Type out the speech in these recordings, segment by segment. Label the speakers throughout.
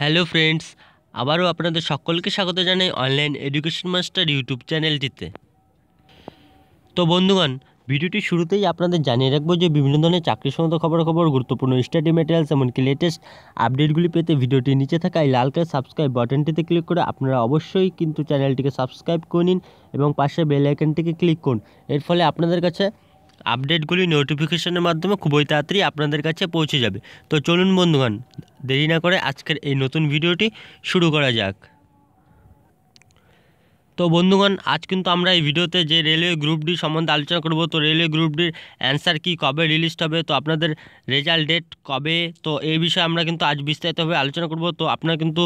Speaker 1: Hello friends, আবারও আপনাদের সকলকে স্বাগত জানাই অনলাইন এডুকেশন মাস্টার ইউটিউব চ্যানেলটিতে। তো বন্ধুগণ, ভিডিওটি শুরুতেই আপনাদের জানিয়ে রাখব যে বিভিন্ন ধরনের চাকরি সংক্রান্ত খবরাখবর, গুরুত্বপূর্ণ স্টাডি ম্যাটেরিয়ালস এমনকি লেটেস্ট আপডেটগুলি পেতে ভিডিওটির নিচে থাকা এই লাল কালার সাবস্ক্রাইব বাটনটিতে ক্লিক করে আপনারা অবশ্যই কিন্তু চ্যানেলটিকে সাবস্ক্রাইব করে নিন এবং পাশে বেল আইকনটিকে ক্লিক করুন। এর ফলে আপনাদের কাছে আপডেটগুলি নোটিফিকেশনের মাধ্যমে খুবই তাড়াতাড়ি আপনাদের কাছে পৌঁছে যাবে। তো চলুন বন্ধুগণ, দেরি না করে আজকের এই নতুন ভিডিওটি শুরু করা যাক। তো বন্ধুগণ, আজ কিন্তু আমরা এই ভিডিওতে যে রেলওয়ে গ্রুপ ডি সম্বন্ধে আলোচনা করব, তো রেলওয়ে গ্রুপ ডির অ্যান্সার কী, কবে রিলিজ হবে, তো আপনাদের রেজাল্ট ডেট কবে, তো এই বিষয়ে আমরা কিন্তু আজ বিস্তারিতভাবে আলোচনা করব। তো আপনারা কিন্তু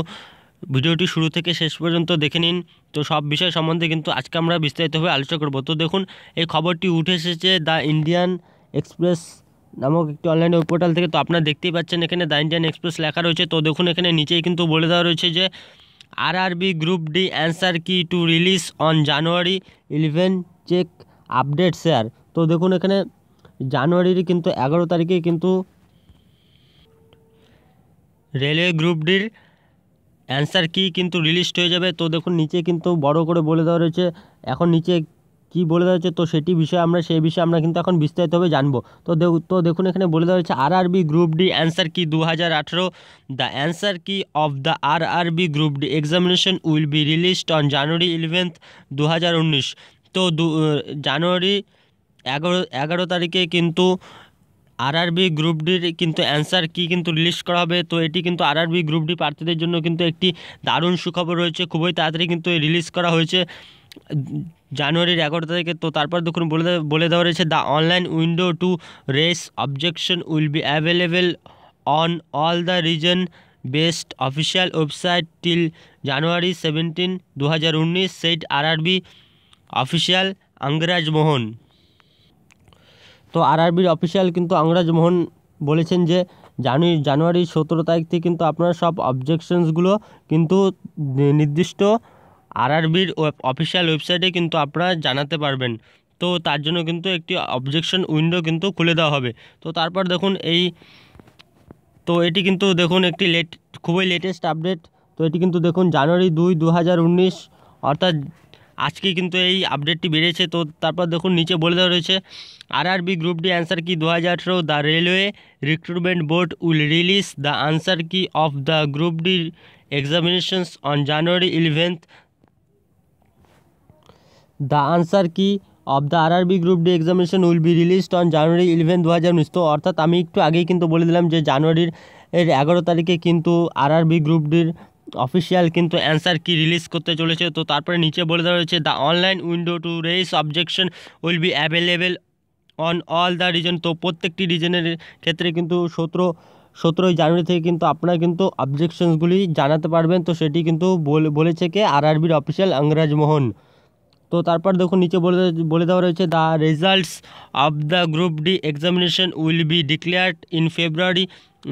Speaker 1: ভিডিওটি শুরু থেকে শেষ পর্যন্ত দেখে নিন। তো সব বিষয় সম্বন্ধে কিন্তু আজকে আমরা বিস্তারিতভাবে আলোচনা করব। তো দেখুন, এই খবরটি উঠে এসেছে দ্য ইন্ডিয়ান এক্সপ্রেস নামক একটি অনলাইন ওয়েব পোর্টাল থেকে। তো আপনারা দেখতেই পাচ্ছেন এখানে দ্য ইন্ডিয়ান এক্সপ্রেস লেখা রয়েছে। তো দেখুন, এখানে নিচেই কিন্তু বলে দেওয়া রয়েছে যে RRB group D answer key to release on January eleven check update share তো দেখুন, এখানে জানুয়ারির কিন্তু এগারো তারিখে কিন্তু রেলওয়ে গ্রুপ ডির অ্যান্সার কি কিন্তু রিলিস্ট হয়ে যাবে? তো দেখুন, নিচে কিন্তু বড় করে বলে দেওয়া রয়েছে। এখন নিচে কি বলে দেওয়া হচ্ছে তো সেটি বিষয়ে আমরা, সেই বিষয়ে আমরা কিন্তু এখন বিস্তারিতভাবে জানব। তো তো দেখুন, এখানে বলে দেওয়া হচ্ছে আর আরবি গ্রুপ ডি অ্যান্সার কি দু হাজার আঠেরো? The answer key of the R RB group D examination will be released on January eleventh দু হাজার উনিশ। তো জানুয়ারি এগারো এগারো তারিখে কিন্তু আরআরবি গ্রুপ ডির কিন্তু অ্যান্সার কি কিন্তু রিলিজ করা হবে? তো এটি কিন্তু আরআরবি গ্রুপ ডি প্রার্থীদের জন্য কিন্তু একটি দারুণ সুখবর রয়েছে। খুবই তাড়াতাড়ি কিন্তু রিলিজ করা হয়েছে। জানুয়ারির এগারো তারিখে। তো তারপর দেখুন, বলে বলে দেওয়া রয়েছে the online window to raise objection will be available on all the reason best official website till January seventeen দু হাজার উনিশ সেইট আরআরবি অফিসিয়াল আঙ্গরাজ মোহন তো আরআরবির অফিসিয়াল কিন্তু আঙ্গরাজ মোহন বলেছেন যে, জানুয়ারি জানুয়ারি সতেরো তারিখ থেকে কিন্তু আপনারা সব অবজেকশনসগুলো কিন্তু নির্দিষ্ট আরআরবির অফিসিয়াল ওয়েবসাইটে কিন্তু আপনারা জানাতে পারবেন। তো তার জন্য কিন্তু একটি অবজেকশন উইন্ডো কিন্তু খুলে দেওয়া হবে। তো তারপর দেখুন এই, তো এটি কিন্তু দেখুন একটি লেট খুবই লেটেস্ট আপডেট তো এটি কিন্তু দেখুন জানুয়ারি দুই দু অর্থাৎ আজকে কিন্তু এই আপডেটটি বেরিয়েছে তো তারপর দেখুন, নিচে বলে দেওয়া রয়েছে আরআরবি গ্রুপ ডি অ্যান্সার কি? দু হাজার আঠেরো the railway recruitment board will release the answer key of the group D examinations on January eleventh the answer key of the RRB group D examination will be released on January eleven দু হাজার উনিশ। তো অর্থাৎ আমি একটু আগেই কিন্তু বলে দিলাম যে, জানুয়ারির এর এগারো তারিখে কিন্তু আরআরবি গ্রুপ ডির অফিসিয়াল কিন্তু অ্যান্সার কি রিলিজ করতে চলেছে, তো তারপরে নিচে বলে দেওয়া হয়েছে the online window to raise objection will be available on all the reason তো প্রত্যেকটি রিজনের ক্ষেত্রে কিন্তু সতেরো, সতেরোই জানুয়ারি থেকে কিন্তু আপনারা কিন্তু অবজেকশনসগুলি জানাতে পারবেন। তো সেটি কিন্তু বলেছে কে? আরআরবির অফিসিয়াল আঙ্গরাজ মোহন তো তারপর দেখুন, নিচে বলে বলে দেওয়া রয়েছে the results of the group D examination will be declared in February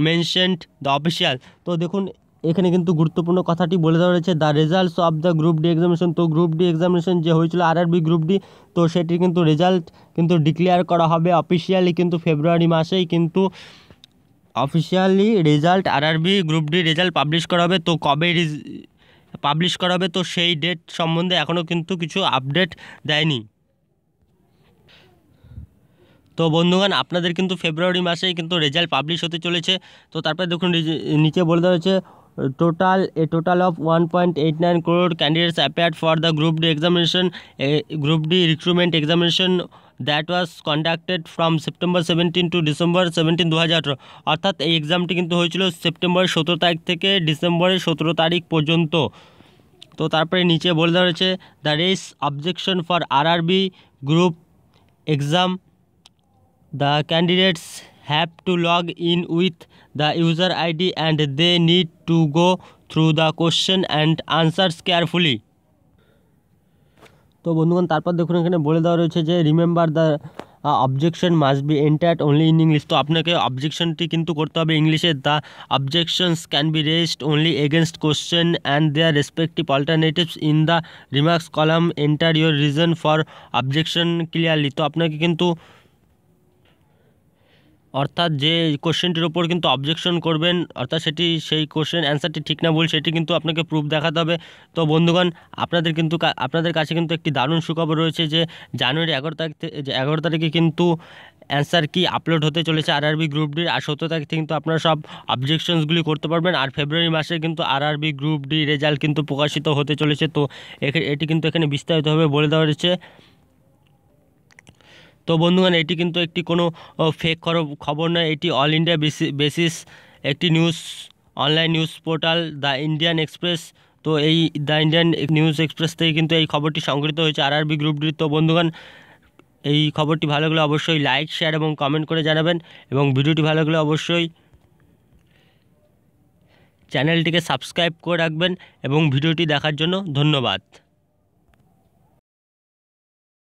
Speaker 1: mentioned the official তো দেখুন এখানে কিন্তু গুরুত্বপূর্ণ কথাটি বলে দেওয়া রয়েছে the results of the group D examination তো গ্রুপ ডি এক্সামিনেশন যে হয়েছিল আরআরবি গ্রুপ ডি তো সেটির কিন্তু রেজাল্ট কিন্তু ডিক্লেয়ার করা হবে অফিসিয়ালি কিন্তু ফেব্রুয়ারি মাসেই, কিন্তু officially result RRB group D result publish করা হবে। তো কবে পাবলিশ করা হবে? তো সেই ডেট সম্বন্ধে এখনও কিন্তু কিছু আপডেট দেয়নি। তো বন্ধুগণ, আপনাদের কিন্তু ফেব্রুয়ারি মাসেই কিন্তু রেজাল্ট পাবলিশ হতে চলেছে। তো তারপরে দেখুন নিচে বলে দেওয়া হয়েছে total total of one point eight nine crore candidates appeared for the group D examination group D recruitment examination that was conducted from September seventeen to December seventeen দু হাজার আঠেরো। অর্থাৎ এই এক্সামটি কিন্তু হয়েছিল সেপ্টেম্বরের সতেরো তারিখ থেকে ডিসেম্বরের সতেরো তারিখ পর্যন্ত। তো তারপরে নিচে বলে দেওয়া রয়েছে the raise objection for RRB group exam the candidates have to log in with the user ID and they need to go through the question and answers carefully তো বন্ধুগণ তারপর দেখুন এখানে বলে দেওয়া রয়েছে যে remember the objection must be entered only in English তো আপনাকে অবজেকশনটি কিন্তু করতে হবে ইংলিশে the objections can be raised only against question and their respective alternatives in the remarks column enter your reason for objection clearly তো আপনাকে কিন্তু অর্থাৎ যে কোশ্চেনটির ওপর কিন্তু অবজেকশন করবেন, অর্থাৎ সেটি, সেই কোশ্চেন অ্যান্সারটি ঠিক না ভুল, সেটি কিন্তু আপনাকে প্রুফ দেখাতে হবে। তো বন্ধুগণ, আপনাদের কিন্তু আপনাদের কাছে কিন্তু একটি দারুণ সুখবর রয়েছে যে, জানুয়ারি এগারো তারিখ এগারো তারিখে কিন্তু অ্যান্সার কি আপলোড হতে চলেছে আরআরবি গ্রুপ ডির আর সতেরো তারিখ কিন্তু আপনারা সব অবজেকশনসগুলি করতে পারবেন। আর ফেব্রুয়ারি মাসে কিন্তু আরআরবি গ্রুপ ডি রেজাল্ট কিন্তু প্রকাশিত হতে চলেছে। তো এটি কিন্তু এখানে বিস্তারিতভাবে বলে দেওয়া রয়েছে তো বন্ধুগণ, এটি কিন্তু একটি কোনো ফেক খবর নয়। এটি অল ইন্ডিয়া বেসিস একটি news online news portal the Indian Express তো এই দ্য ইন্ডিয়ান নিউজ এক্সপ্রেস থেকে কিন্তু এই খবরটি সংগৃহীত হয়েছে আরআরবি গ্রুপটির তো বন্ধুগণ, এই খবরটি ভালো লাগলে অবশ্যই লাইক শেয়ার এবং কমেন্ট করে জানাবেন এবং ভিডিওটি ভালো লাগলে অবশ্যই চ্যানেলটিকে সাবস্ক্রাইব করে রাখবেন এবং ভিডিওটি দেখার জন্য ধন্যবাদ।